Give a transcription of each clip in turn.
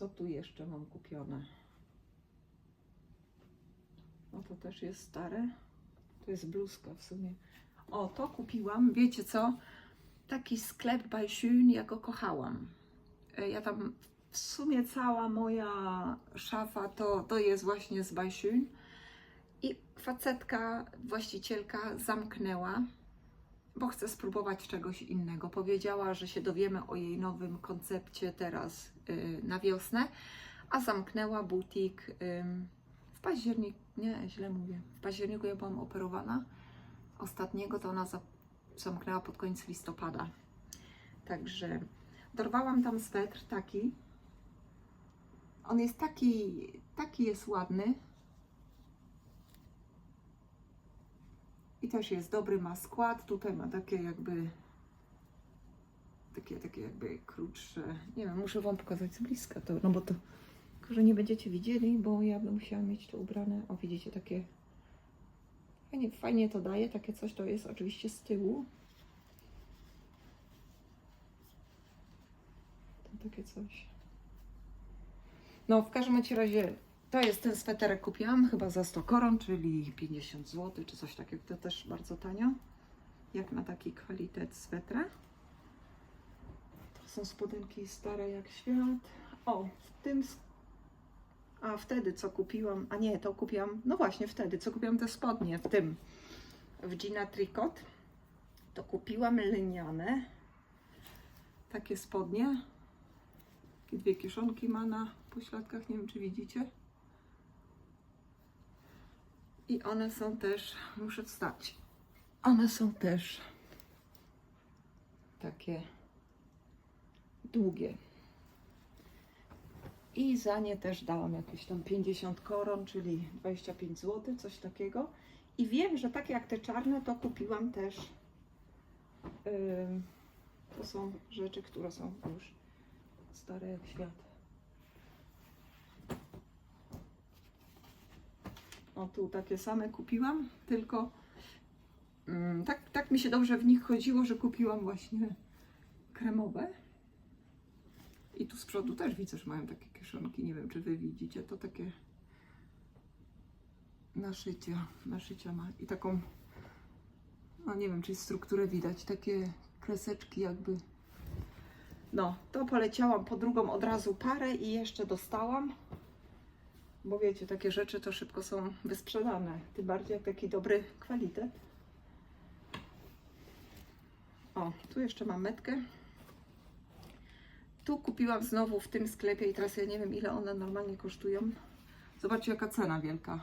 Co tu jeszcze mam kupione? No to też jest stare. To jest bluzka w sumie. O, to kupiłam. Wiecie co? Taki sklep Schön, ja go kochałam. E, Ja tam w sumie cała moja szafa to, to jest właśnie z Schön. I facetka, właścicielka zamknęła, bo chce spróbować czegoś innego. Powiedziała, że się dowiemy o jej nowym koncepcie teraz na wiosnę, a zamknęła butik w październiku. Nie, źle mówię. W październiku ja byłam operowana. Ostatniego to ona za, zamknęła pod koniec listopada. Także dorwałam tam swetr taki. On jest taki, taki jest ładny. I też jest dobry, ma skład. Tutaj ma takie jakby takie, takie jakby krótsze. Nie wiem, muszę Wam pokazać z bliska to, no bo to że nie będziecie widzieli, bo ja bym musiała mieć to ubrane. O, widzicie, takie fajnie, fajnie to daje, takie coś to jest oczywiście z tyłu. To takie coś. No, w każdym razie to jest ten sweterek kupiłam chyba za 100 koron, czyli 50 zł, czy coś takiego. To też bardzo tanio, jak na taki kwalitet swetra. Są spodenki stare jak świat. O, w tym. A wtedy co kupiłam, a nie, to kupiłam, no właśnie wtedy, co kupiłam te spodnie w tym, w Gina Tricot, to kupiłam lniane, takie spodnie. Takie dwie kieszonki ma na pośladkach, nie wiem czy widzicie. I one są też, muszę wstać, one są też takie długie. I za nie też dałam jakieś tam 50 koron, czyli 25 zł, coś takiego. I wiem, że takie jak te czarne, to kupiłam też. to są rzeczy, które są już stare jak świat. O, tu takie same kupiłam, tylko tak, tak mi się dobrze w nich chodziło, że kupiłam właśnie kremowe. I tu z przodu też widzę, że mają takie kieszonki. Nie wiem, czy wy widzicie. To takie naszycia, naszycia ma. I taką, no nie wiem, czy strukturę widać. Takie kreseczki jakby. No, to poleciałam po drugą od razu parę i jeszcze dostałam. Bo wiecie, takie rzeczy to szybko są wysprzedane. Tym bardziej jak taki dobry kwalitet. O, tu jeszcze mam metkę. Tu kupiłam znowu w tym sklepie i teraz ja nie wiem ile one normalnie kosztują. Zobaczcie jaka cena wielka.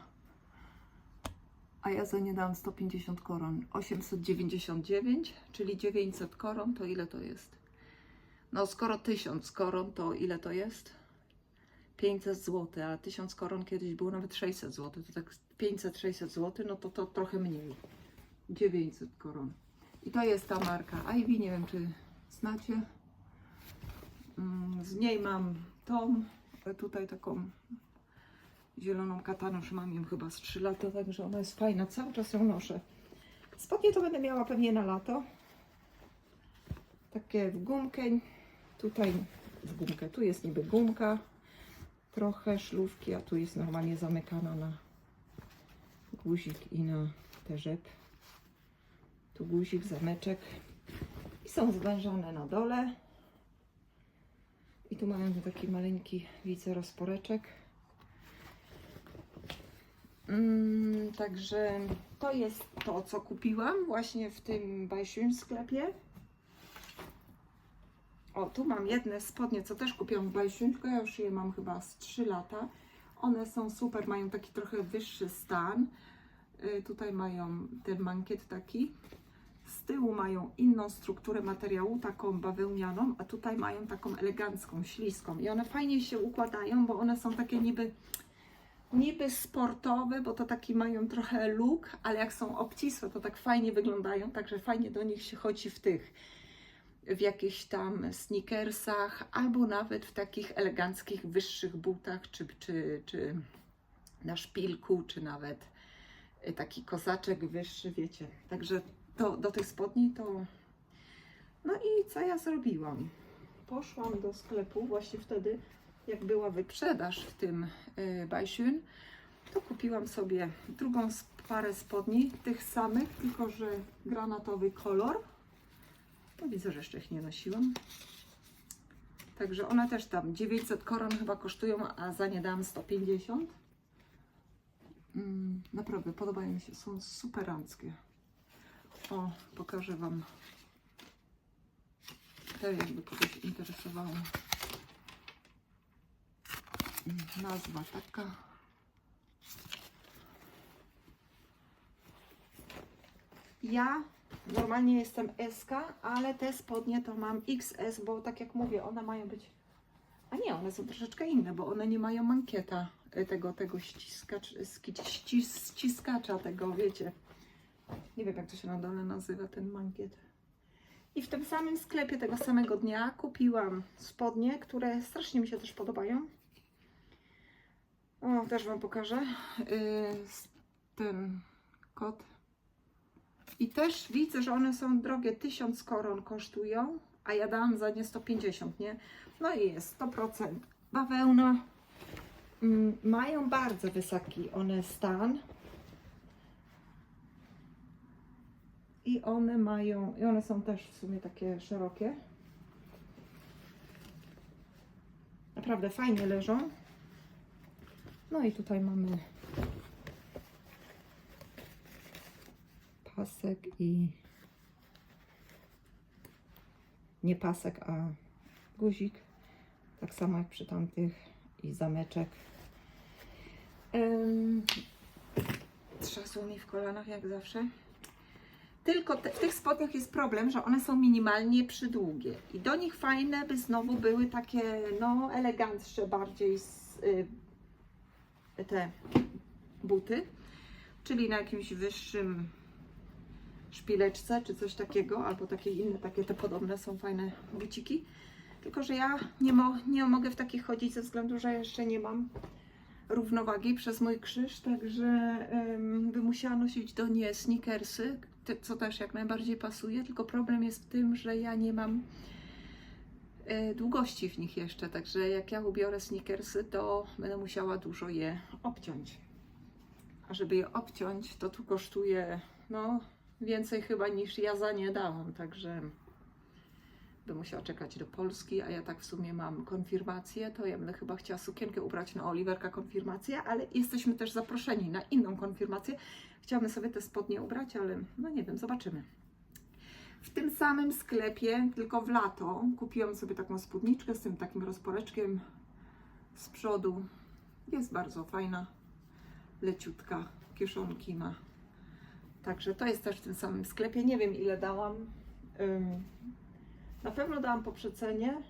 A ja za nie dałam 150 koron. 899, czyli 900 koron, to ile to jest? No skoro 1000 koron, to ile to jest? 500 zł, a 1000 koron kiedyś było nawet 600 zł. To tak 500-600 zł, no to to trochę mniej. 900 koron. I to jest ta marka Ivy, nie wiem czy znacie. Mm, Z niej mam tą, tutaj taką zieloną kataną, że mam ją chyba z 3 lata, także ona jest fajna, cały czas ją noszę. Spodnie to będę miała pewnie na lato. Takie w gumkę, tutaj w gumkę, tu jest niby gumka, trochę szlówki, a tu jest normalnie zamykana na guzik i na te rzep. Tu guzik, zameczek i są zwężone na dole. I tu mamy taki maleńki, widzę, rozporeczek. Mm, także to jest to, co kupiłam właśnie w tym Bajsiun sklepie. O, tu mam jedne spodnie, co też kupiłam w Bajsiun, tylko ja już je mam chyba z 3 lata. One są super, mają taki trochę wyższy stan. Y, tutaj mają ten mankiet taki. Z tyłu mają inną strukturę materiału, taką bawełnianą, a tutaj mają taką elegancką, śliską. I one fajnie się układają, bo one są takie niby, niby sportowe, bo to taki mają trochę look, ale jak są obcisłe, to tak fajnie wyglądają, także fajnie do nich się chodzi w tych, w jakichś tam sneakersach, albo nawet w takich eleganckich, wyższych butach, czy, czy, czy na szpilku, czy nawet y, taki kozaczek wyższy, wiecie. Także to, do tych spodni to. No i co ja zrobiłam? Poszłam do sklepu właśnie wtedy, jak była wyprzedaż w tym y, Bajsiun, to kupiłam sobie drugą parę spodni, tych samych, tylko że granatowy kolor. No widzę, że jeszcze ich nie nosiłam. Także one też tam 900 koron chyba kosztują, a za nie dałam 150. Mm, naprawdę podobają mi się, są superanckie. O, pokażę Wam. To jakby kogoś interesowało. Nazwa taka. Ja normalnie jestem SK, ale te spodnie to mam XS, bo tak jak mówię, one mają być. A nie, one są troszeczkę inne, bo one nie mają mankieta y, tego, tego ściskacz, ściskacza tego, wiecie. Nie wiem, jak to się na dole nazywa, ten mankiet. I w tym samym sklepie tego samego dnia kupiłam spodnie, które strasznie mi się też podobają. O, też Wam pokażę. Yy, ten kot. I też widzę, że one są drogie. 1000 koron kosztują, a ja dałam za nie 150, nie? No i jest 100% bawełna. Mm, mają bardzo wysoki one stan. I one mają, i one są też w sumie takie szerokie. Naprawdę fajnie leżą. No i tutaj mamy pasek i nie pasek, a guzik. Tak samo jak przy tamtych i zameczek. Ym, trzasło mi w kolanach jak zawsze. Tylko te, w tych spodniach jest problem, że one są minimalnie przydługie i do nich fajne by znowu były takie no elegantsze bardziej z, y, te buty, czyli na jakimś wyższym szpileczce czy coś takiego, albo takie inne, takie te podobne są fajne buciki. Tylko, że ja nie, mo nie mogę w takich chodzić ze względu, że jeszcze nie mam równowagi przez mój krzyż, także ym, bym musiała nosić do nie sneakersy, co też jak najbardziej pasuje, tylko problem jest w tym, że ja nie mam y, długości w nich jeszcze, także jak ja ubiorę sneakersy, to będę musiała dużo je obciąć. A żeby je obciąć, to tu kosztuje no więcej chyba niż ja za nie dałam, także bym musiała czekać do Polski, a ja tak w sumie mam konfirmację, to ja będę chyba chciała sukienkę ubrać na Oliverka konfirmację, ale jesteśmy też zaproszeni na inną konfirmację. Chciałabym sobie te spodnie ubrać, ale no nie wiem, zobaczymy. W tym samym sklepie, tylko w lato, kupiłam sobie taką spódniczkę z tym takim rozporeczkiem z przodu. Jest bardzo fajna, leciutka, kieszonki ma. Także to jest też w tym samym sklepie. Nie wiem ile dałam. Na pewno dałam po przecenie,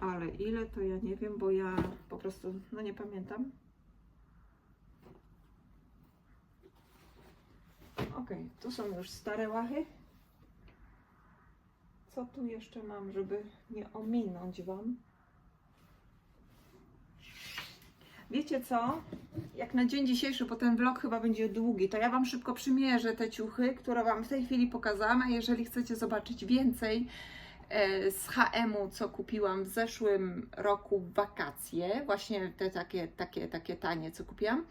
ale ile to ja nie wiem, bo ja po prostu no nie pamiętam. Ok, tu są już stare łachy. Co tu jeszcze mam, żeby nie ominąć Wam? Wiecie co? Jak na dzień dzisiejszy, bo ten vlog chyba będzie długi, to ja Wam szybko przymierzę te ciuchy, które Wam w tej chwili pokazałam, a jeżeli chcecie zobaczyć więcej e, z HM-u, co kupiłam w zeszłym roku w wakacje, właśnie te takie, takie, takie tanie, co kupiłam,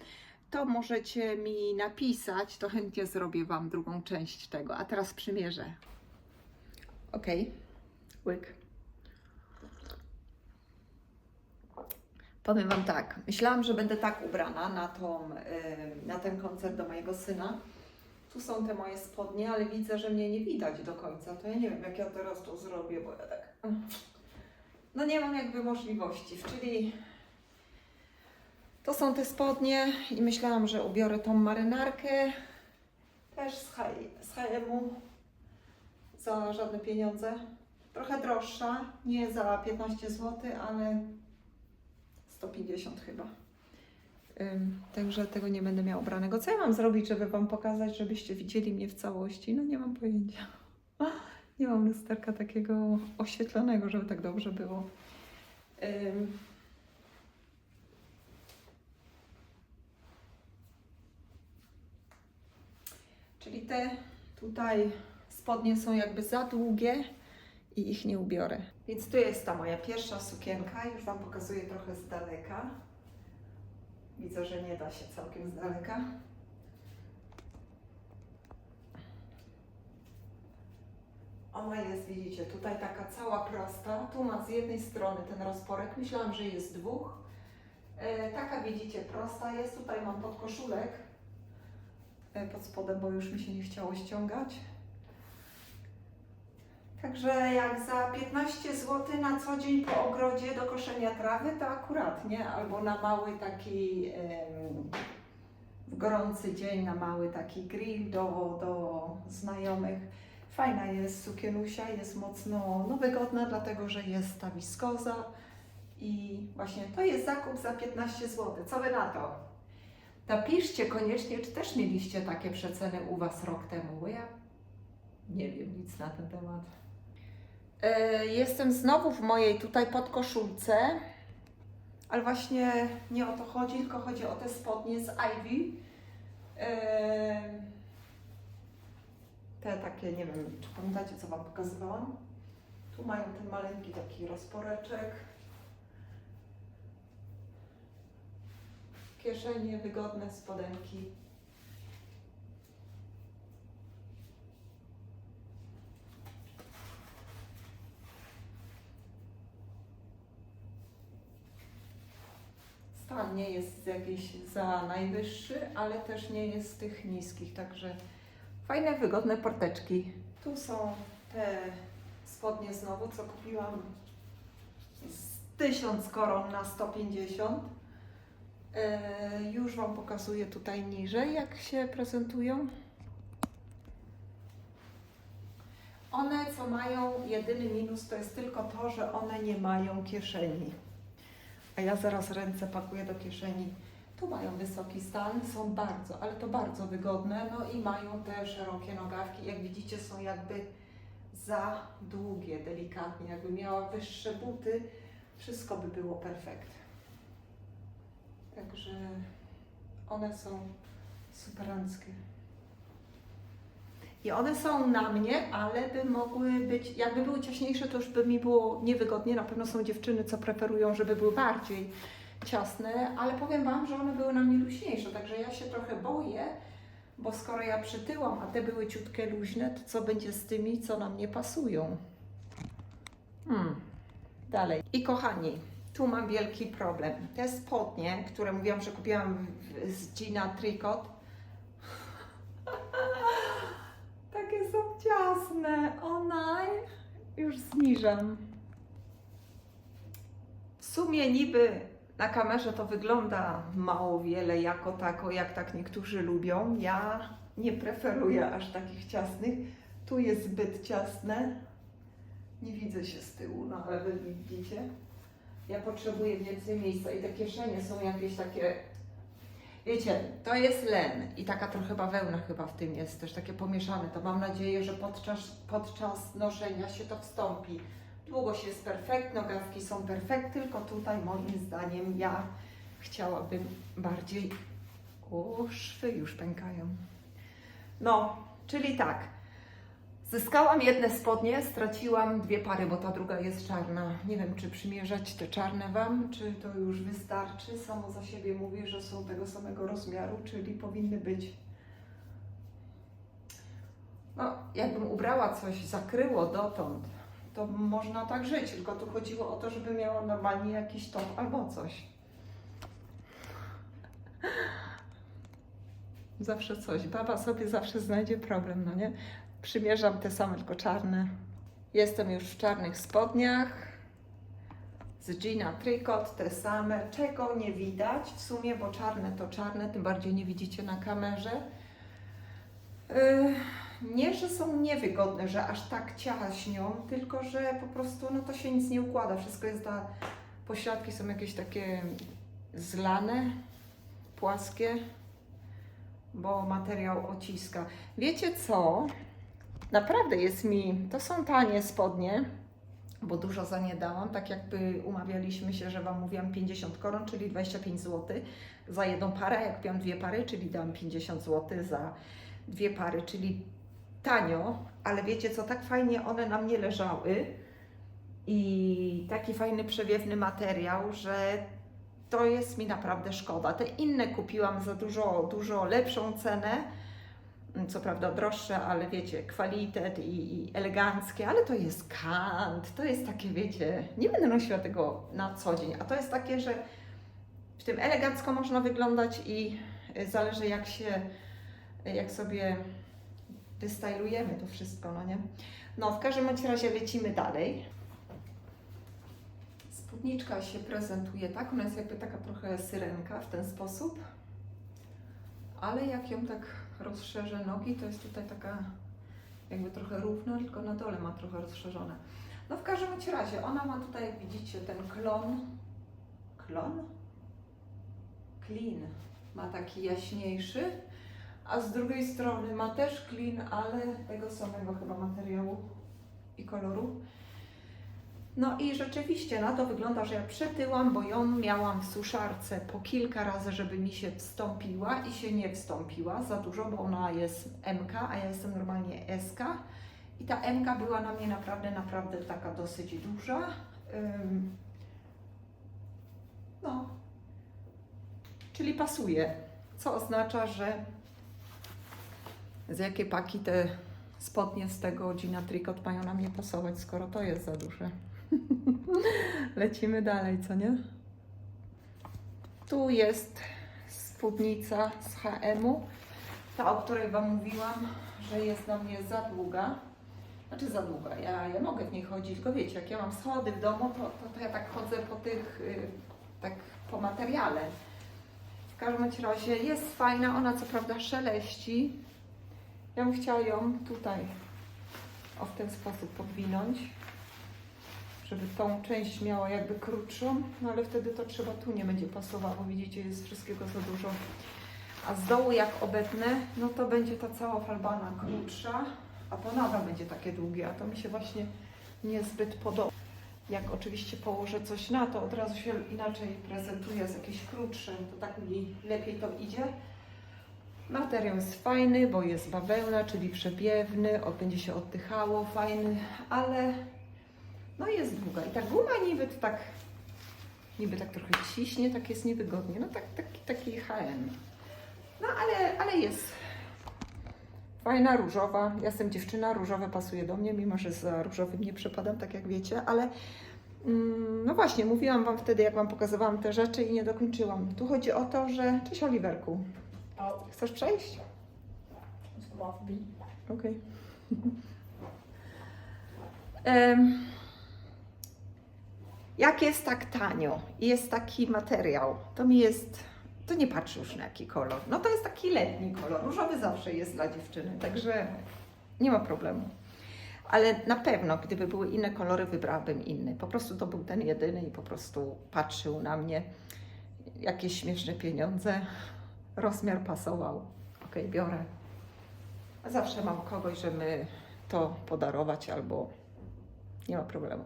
to możecie mi napisać, to chętnie zrobię Wam drugą część tego, a teraz przymierzę. Ok, łyk. Powiem Wam tak, myślałam, że będę tak ubrana na, tą, na ten koncert do mojego syna. Tu są te moje spodnie, ale widzę, że mnie nie widać do końca. To ja nie wiem, jak ja teraz to zrobię, bo ja tak... No nie mam jakby możliwości, czyli to są te spodnie i myślałam, że ubiorę tą marynarkę też z H&M-u za żadne pieniądze. Trochę droższa, nie za 15 zł, ale 150 chyba. Ym, także tego nie będę miała ubranego. Co ja mam zrobić, żeby Wam pokazać, żebyście widzieli mnie w całości? No nie mam pojęcia. Nie mam lusterka takiego oświetlonego, żeby tak dobrze było. Ym. Czyli te tutaj spodnie są jakby za długie i ich nie ubiorę. Więc tu jest ta moja pierwsza sukienka. Już Wam pokazuję trochę z daleka. Widzę, że nie da się całkiem z daleka. Ona jest, widzicie, tutaj taka cała prosta. Tu ma z jednej strony ten rozporek. Myślałam, że jest dwóch. E, taka, widzicie, prosta jest. Tutaj mam podkoszulek e, pod spodem, bo już mi się nie chciało ściągać. Także jak za 15 zł na co dzień po ogrodzie do koszenia trawy, to akurat, nie? Albo na mały taki, w gorący dzień, na mały taki grill do, do znajomych. Fajna jest sukienusia, jest mocno no, wygodna, dlatego że jest ta wiskoza i właśnie to jest zakup za 15 zł. Co Wy na to? Napiszcie koniecznie, czy też mieliście takie przeceny u Was rok temu, bo ja nie wiem nic na ten temat. E, Jestem znowu w mojej tutaj podkoszulce, ale właśnie nie o to chodzi, tylko chodzi o te spodnie z Ivy. E, Te takie, nie wiem, czy pamiętacie, co Wam pokazywałam? Tu mają ten maleńki taki rozporeczek. Kieszenie wygodne, spodenki. Stan nie jest jakiś za najwyższy, ale też nie jest z tych niskich, także fajne, wygodne porteczki. Tu są te spodnie znowu, co kupiłam z 1000 koron na 150. E, już Wam pokazuję tutaj niżej, jak się prezentują. One, co mają, jedyny minus to jest tylko to, że one nie mają kieszeni. A ja zaraz ręce pakuję do kieszeni. Tu mają wysoki stan, są bardzo, ale to bardzo wygodne. No i mają te szerokie nogawki. Jak widzicie, są jakby za długie, delikatnie. Jakby miała wyższe buty, wszystko by było perfekt. Także one są superanckie. I one są na mnie, ale by mogły być, jakby były ciaśniejsze, to już by mi było niewygodnie. Na pewno są dziewczyny, co preferują, żeby były bardziej ciasne, ale powiem Wam, że one były na mnie luźniejsze, także ja się trochę boję, bo skoro ja przytyłam, a te były ciutkie luźne, to co będzie z tymi, co nam nie pasują? Hmm. Dalej. I kochani, tu mam wielki problem. Te spodnie, które mówiłam, że kupiłam z Gina Tricot, takie są O naj. Już zniżam. W sumie niby na kamerze to wygląda mało wiele jako tako, jak tak niektórzy lubią. Ja nie preferuję aż takich ciasnych. Tu jest zbyt ciasne. Nie widzę się z tyłu, no ale wy widzicie. Ja potrzebuję więcej miejsca i te kieszenie są jakieś takie Wiecie, to jest len i taka trochę bawełna chyba w tym jest, też takie pomieszane. To mam nadzieję, że podczas, podczas noszenia się to wstąpi. Długość jest perfekt, nogawki są perfekt, tylko tutaj moim zdaniem ja chciałabym bardziej... O, szwy już pękają. No, czyli tak. Zyskałam jedne spodnie, straciłam dwie pary, bo ta druga jest czarna. Nie wiem, czy przymierzać te czarne Wam, czy to już wystarczy. Samo za siebie mówię, że są tego samego rozmiaru, czyli powinny być. No, jakbym ubrała coś, zakryło dotąd, to można tak żyć, tylko tu chodziło o to, żeby miała normalnie jakiś top albo coś. Zawsze coś. Baba sobie zawsze znajdzie problem, no nie? Przymierzam te same, tylko czarne. Jestem już w czarnych spodniach. Z Gina Tricot, te same. Czego nie widać w sumie, bo czarne to czarne, tym bardziej nie widzicie na kamerze. Yy, nie, że są niewygodne, że aż tak ciaśnią, tylko że po prostu no to się nic nie układa. Wszystko jest ta... Pośladki są jakieś takie zlane, płaskie, bo materiał ociska. Wiecie co? Naprawdę jest mi, to są tanie spodnie, bo dużo za nie dałam, tak jakby umawialiśmy się, że Wam mówiłam 50 koron, czyli 25 zł za jedną parę, jak kupiłam dwie pary, czyli dałam 50 zł za dwie pary, czyli tanio, ale wiecie co, tak fajnie one na mnie leżały, i taki fajny, przewiewny materiał, że to jest mi naprawdę szkoda. Te inne kupiłam za dużo, dużo lepszą cenę. Co prawda droższe, ale wiecie, kwalitet i, i eleganckie, ale to jest kant, to jest takie, wiecie, nie będę nosiła tego na co dzień, a to jest takie, że w tym elegancko można wyglądać i y, zależy jak się, jak sobie wystylujemy to wszystko, no nie? No, w każdym razie lecimy dalej. Spódniczka się prezentuje tak, ona jest jakby taka trochę syrenka w ten sposób, ale jak ją tak rozszerzę nogi, to jest tutaj taka jakby trochę równa, tylko na dole ma trochę rozszerzone. No w każdym razie, ona ma tutaj, jak widzicie, ten klon, klon? Klin ma taki jaśniejszy, a z drugiej strony ma też klin, ale tego samego chyba materiału i koloru. No i rzeczywiście na to wygląda, że ja przetyłam, bo ją miałam w suszarce po kilka razy, żeby mi się wstąpiła i się nie wstąpiła za dużo, bo ona jest MK, a ja jestem normalnie SK. I ta MK była na mnie naprawdę, naprawdę taka dosyć duża. No, czyli pasuje, co oznacza, że z jakie paki te spodnie z tego Gina Tricot mają na mnie pasować, skoro to jest za duże. Lecimy dalej, co nie? Tu jest spódnica z HM-u, ta, o której Wam mówiłam, że jest dla mnie za długa. Znaczy za długa, ja, ja mogę w niej chodzić, tylko wiecie, jak ja mam schody w domu, to, to, to ja tak chodzę po tych, y, tak po materiale. W każdym razie jest fajna, ona co prawda szeleści. Ja bym chciała ją tutaj o w ten sposób podwinąć, żeby tą część miała jakby krótszą, no ale wtedy to trzeba tu nie będzie pasowało, widzicie, jest wszystkiego za dużo. A z dołu jak obetnę, no to będzie ta cała falbana krótsza, a to nadal będzie takie długie, a to mi się właśnie niezbyt podoba. Jak oczywiście położę coś na to, od razu się inaczej prezentuje z jakimś krótszym, to tak mi lepiej to idzie. Materiał jest fajny, bo jest bawełna, czyli przepiewny, będzie się oddychało, fajny, ale no jest długa. I ta guma niby to tak, niby tak trochę ciśnie, tak jest niewygodnie. No tak, taki, taki HM. No ale, ale jest fajna, różowa. Ja jestem dziewczyna, różowe pasuje do mnie, mimo że za różowym nie przepadam, tak jak wiecie, ale mm, no właśnie, mówiłam Wam wtedy, jak Wam pokazywałam te rzeczy i nie dokończyłam. Tu chodzi o to, że... Cześć Oliverku. Chcesz przejść? Okej. Em, Jak jest tak tanio i jest taki materiał, to mi jest. To nie patrzę już na jaki kolor. No to jest taki letni kolor. Różowy zawsze jest dla dziewczyny, także nie ma problemu. Ale na pewno, gdyby były inne kolory, wybrałabym inny. Po prostu to był ten jedyny i po prostu patrzył na mnie. Jakieś śmieszne pieniądze. Rozmiar pasował. Okej, biorę. Zawsze mam kogoś, żeby to podarować albo nie ma problemu.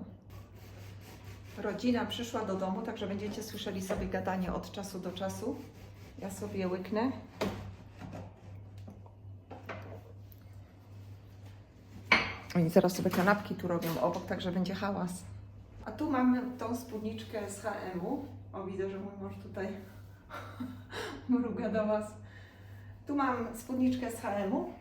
Rodzina przyszła do domu, także będziecie słyszeli sobie gadanie od czasu do czasu. Ja sobie łyknę. Oni zaraz sobie kanapki tu robią obok, także będzie hałas. A tu mamy tą spódniczkę z HM-u. O, widzę, że mój mąż tutaj mruga do Was. Tu mam spódniczkę z HM-u.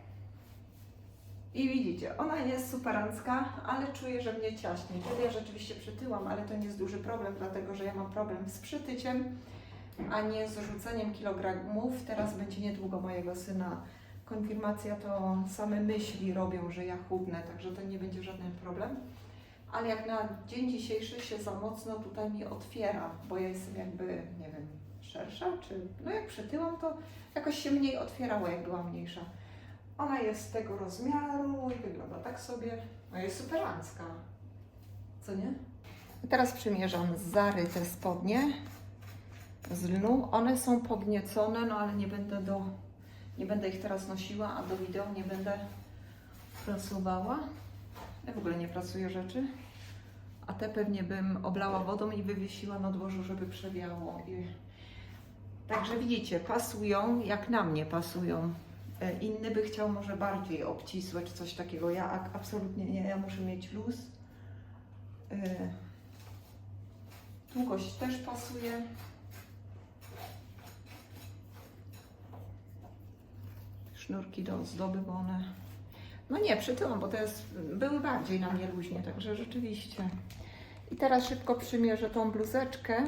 I widzicie, ona jest superancka, ale czuję, że mnie ciaśnie. Wtedy ja rzeczywiście przytyłam, ale to nie jest duży problem, dlatego że ja mam problem z przytyciem, a nie z rzuceniem kilogramów. Teraz będzie niedługo mojego syna konfirmacja, to same myśli robią, że ja chudnę, także to nie będzie żaden problem. Ale jak na dzień dzisiejszy się za mocno tutaj mi otwiera, bo ja jestem jakby, nie wiem, szersza, czy no jak przytyłam, to jakoś się mniej otwierało, jak była mniejsza. Ona jest tego rozmiaru i wygląda tak sobie. No jest superancka. Co nie? Teraz przymierzam Zary te spodnie z lnu. One są pogniecone, no ale nie będę do... Nie będę ich teraz nosiła, a do wideo nie będę prasowała. Ja w ogóle nie prasuję rzeczy. A te pewnie bym oblała wodą i wywiesiła na dworzu, żeby przewiało. I... Także widzicie, pasują jak na mnie pasują. E, Inny by chciał może bardziej obcisłe czy coś takiego. Ja absolutnie nie, ja muszę mieć luz. Y, Długość też pasuje. Sznurki do ozdoby, bo one... No nie, przytyłam, bo to jest... Były bardziej na mnie luźnie, także rzeczywiście. I teraz szybko przymierzę tą bluzeczkę.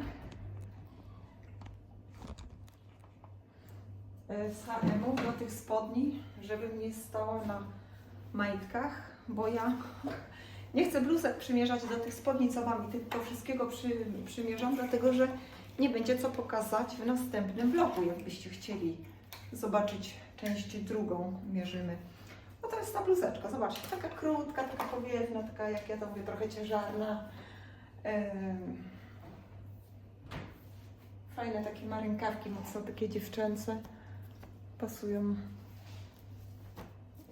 Z H&M do tych spodni, żeby mnie stało na majtkach, bo ja nie chcę bluzek przymierzać do tych spodni, co mam i tylko wszystkiego przy, przymierzam, dlatego że nie będzie co pokazać w następnym vlogu, jakbyście chcieli zobaczyć część drugą, mierzymy. No to jest ta bluzeczka, zobaczcie, taka krótka, taka powiewna, taka jak ja to mówię, trochę ciężarna. Fajne takie marynkawki, mocno takie dziewczęce, pasują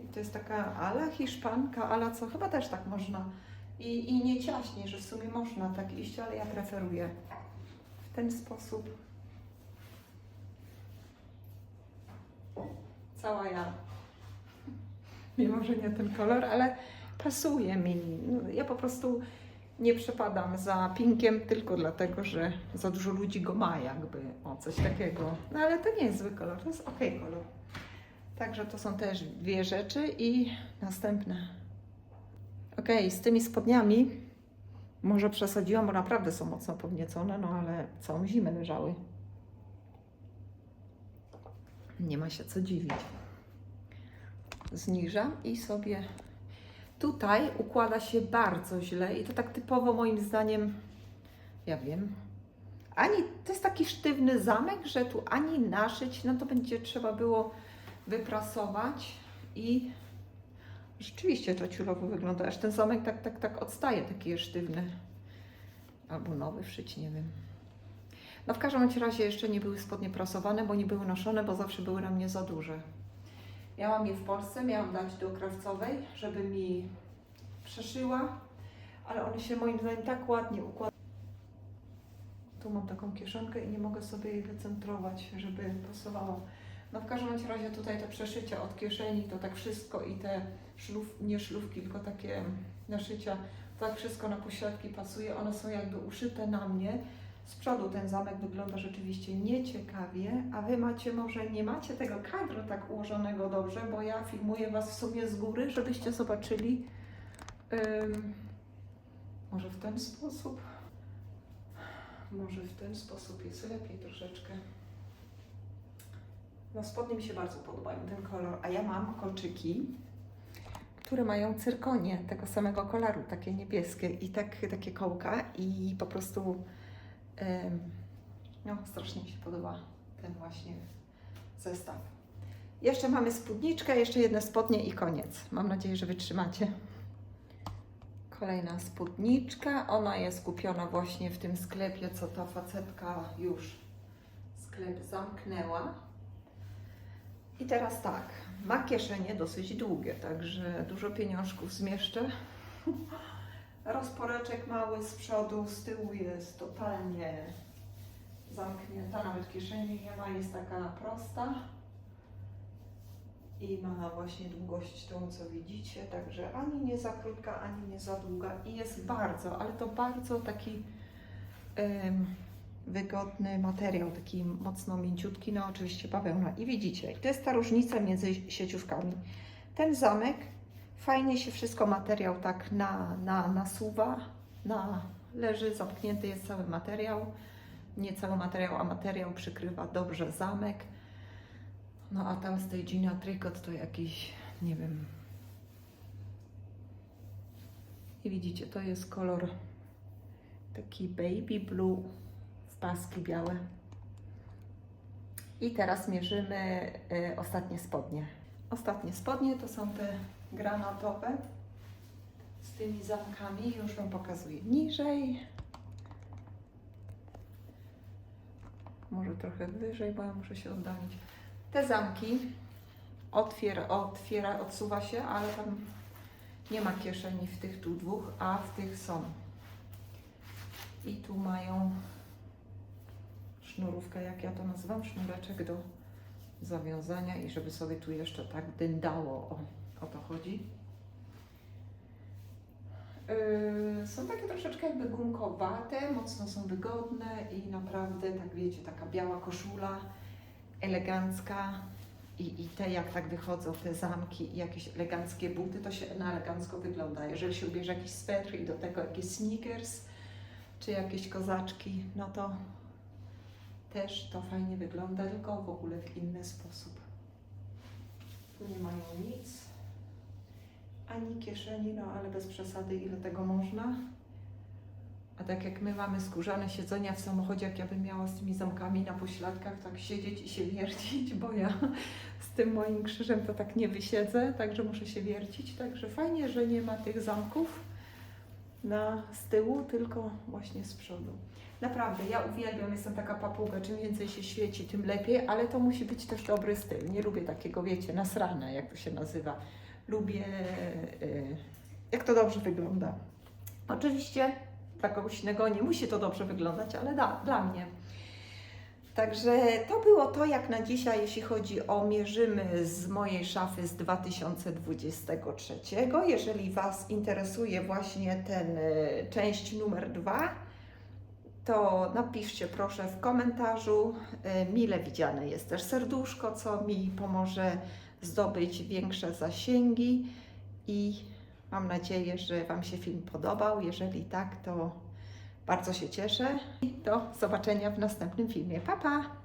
i to jest taka ala hiszpanka, ala co chyba też tak można. I, I nie ciaśnie, że w sumie można tak iść, ale ja preferuję w ten sposób. Cała ja. Mimo, że nie ten kolor, ale pasuje mi. No, Ja po prostu nie przepadam za pinkiem tylko dlatego, że za dużo ludzi go ma jakby, o coś takiego. No ale to nie jest zły kolor, to jest ok kolor. Także to są też dwie rzeczy i następne. Ok, z tymi spodniami może przesadziłam, bo naprawdę są mocno podniecone, no ale całą zimę leżały. Nie ma się co dziwić. Zniżam i sobie tutaj układa się bardzo źle i to tak typowo moim zdaniem, ja wiem, ani to jest taki sztywny zamek, że tu ani naszyć, no to będzie trzeba było wyprasować i rzeczywiście to ciurowo wygląda, aż ten zamek tak, tak, tak odstaje, taki jest sztywny. Albo nowy wszyć, nie wiem. No w każdym razie jeszcze nie były spodnie prasowane, bo nie były noszone, bo zawsze były na mnie za duże. Ja mam je w Polsce, miałam dać do krawcowej, żeby mi przeszyła, ale one się moim zdaniem tak ładnie układają. Tu mam taką kieszonkę i nie mogę sobie jej wycentrować, żeby pasowało. No w każdym razie tutaj te przeszycia od kieszeni, to tak wszystko i te szluf, nie szlufki, tylko takie naszycia, to tak wszystko na pośladki pasuje. One są jakby uszyte na mnie. Z przodu ten zamek wygląda rzeczywiście nieciekawie, a Wy macie może nie macie tego kadru tak ułożonego dobrze, bo ja filmuję Was w sumie z góry, żebyście zobaczyli może w ten sposób. Może w ten sposób jest lepiej troszeczkę. No spodnie mi się bardzo podobają, ten kolor, a ja mam kolczyki, które mają cyrkonie tego samego koloru, takie niebieskie i tak, takie kołka i po prostu no strasznie mi się podoba ten właśnie zestaw. Jeszcze mamy spódniczkę, jeszcze jedne spodnie i koniec. Mam nadzieję, że wytrzymacie. Kolejna spódniczka, ona jest kupiona właśnie w tym sklepie, co ta facetka już sklep zamknęła. I teraz tak, ma kieszenie dosyć długie, także dużo pieniążków zmieszczę. Rozporeczek mały z przodu, z tyłu jest totalnie zamknięta, nawet kieszeni nie ma, jest taka prosta. I ma właśnie długość tą, co widzicie, także ani nie za krótka, ani nie za długa. I jest bardzo, ale to bardzo taki wygodny materiał, taki mocno mięciutki, no oczywiście bawełna. I widzicie, to jest ta różnica między sieciówkami. Ten zamek, fajnie się wszystko materiał tak na, na, nasuwa, na, leży, zamknięty jest cały materiał. Nie cały materiał, a materiał przykrywa dobrze zamek. No a tam z tej Gina Tricot to jakiś, nie wiem. I widzicie, to jest kolor taki baby blue w paski białe. I teraz mierzymy y, ostatnie spodnie. Ostatnie spodnie to są te granatowe z tymi zamkami. Już Wam pokazuję niżej. Może trochę wyżej, bo ja muszę się oddalić. Te zamki otwiera, otwiera, odsuwa się, ale tam nie ma kieszeni w tych tu dwóch, a w tych są. I tu mają sznurówkę, jak ja to nazywam, sznureczek do zawiązania i żeby sobie tu jeszcze tak dyndało, o, o to chodzi. Yy, są takie troszeczkę jakby gumkowate, mocno są wygodne i naprawdę, tak wiecie, taka biała koszula, elegancka i, i te jak tak wychodzą, te zamki i jakieś eleganckie buty, to się na elegancko wygląda. Jeżeli się ubierze jakiś swetr i do tego jakieś sneakers czy jakieś kozaczki, no to też to fajnie wygląda, tylko w ogóle w inny sposób. Tu nie mają nic, ani kieszeni, no ale bez przesady, ile tego można. A tak jak my mamy skórzane siedzenia w samochodzie, jak ja bym miała z tymi zamkami na pośladkach, tak siedzieć i się wiercić, bo ja z tym moim krzyżem to tak nie wysiedzę, także muszę się wiercić. Także fajnie, że nie ma tych zamków na z tyłu, tylko właśnie z przodu. Naprawdę, ja uwielbiam, jestem taka papuga, czym więcej się świeci, tym lepiej, ale to musi być też dobry styl. Nie lubię takiego, wiecie, nasrane, jak to się nazywa. Lubię, y, jak to dobrze wygląda. Oczywiście dla kogoś innego nie musi to dobrze wyglądać, ale da, dla mnie. Także to było to jak na dzisiaj, jeśli chodzi o mierzymy z mojej szafy z 2023. Jeżeli Was interesuje właśnie ten y, część numer dwa, to napiszcie proszę w komentarzu. Y, Mile widziane jest też serduszko, co mi pomoże zdobyć większe zasięgi i mam nadzieję, że Wam się film podobał. Jeżeli tak, to bardzo się cieszę i do zobaczenia w następnym filmie. Pa, pa!